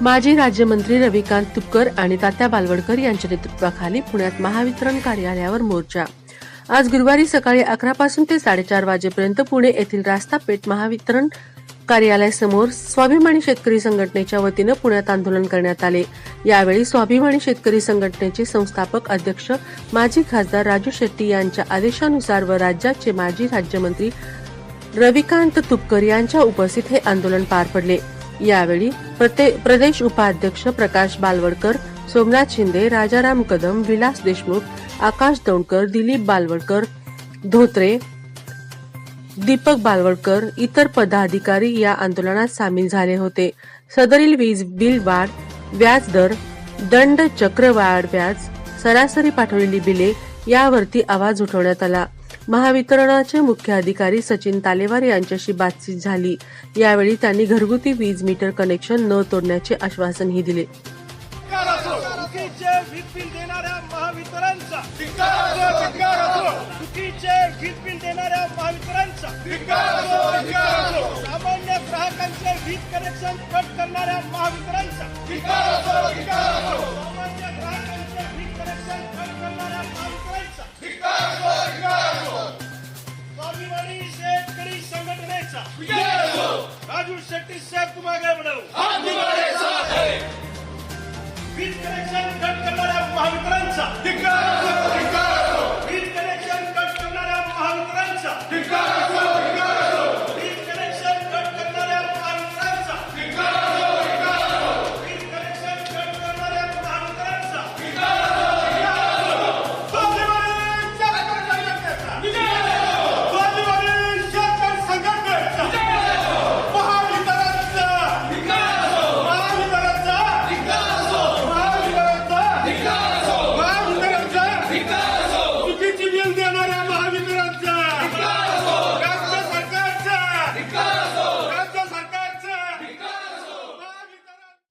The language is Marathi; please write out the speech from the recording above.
माजी राज्यमंत्री रविकांत तुपकर आणि तात्या बालवडकर यांच्या नेतृत्वाखाली पुण्यात महावितरण कार्यालयावर मोर्चा. आज गुरुवारी सकाळी अकरा पासून ते साडेचार वाजेपर्यंत पुणे येथील रास्ता पेठ महावितरण कार्यालयासमोर स्वाभिमानी शेतकरी संघटनेच्या वतीनं पुण्यात आंदोलन करण्यात आले. यावेळी स्वाभिमानी शेतकरी संघटनेचे संस्थापक अध्यक्ष माजी खासदार राजू शेट्टी यांच्या आदेशानुसार व राज्याचे माजी राज्यमंत्री रविकांत तुपकर यांच्या उपस्थित हे आंदोलन पार पडले. यावेळी प्रदेश उपाध्यक्ष प्रकाश बालवडकर सोमनाथ शिंदे राजाराम कदम विलास देशमुख आकाश दौंडकर दिलीप बालवडकर धोत्रे दीपक बालवडकर इतर पदाधिकारी या आंदोलनात सामील झाले होते. सदरील वीज बिल वाढ व्याज दर दंड चक्रवाढ व्याज सरासरी पाठवलेली बिले यावरती आवाज उठवण्यात आला. महावितरणाचे मुख्य अधिकारी सचिन तालेवार यांच्याशी बातचीत झाली. यावेळी त्यांनी घरगुती वीज मीटर कनेक्शन न तोडण्याचे आश्वासनही दिले. चुकीचे वीज बिल देणाऱ्या महावितरणचा. चुकीचे वीज बिल देणाऱ्या महावितरणचा. सामान्य ग्राहकांचे वीज कनेक्शन कट करणाऱ्या महावितरणचा. शक्ति सब तुम आगे बढ़ाओ हम तुम्हारे साथ हैं बिल कनेक्शन कट करना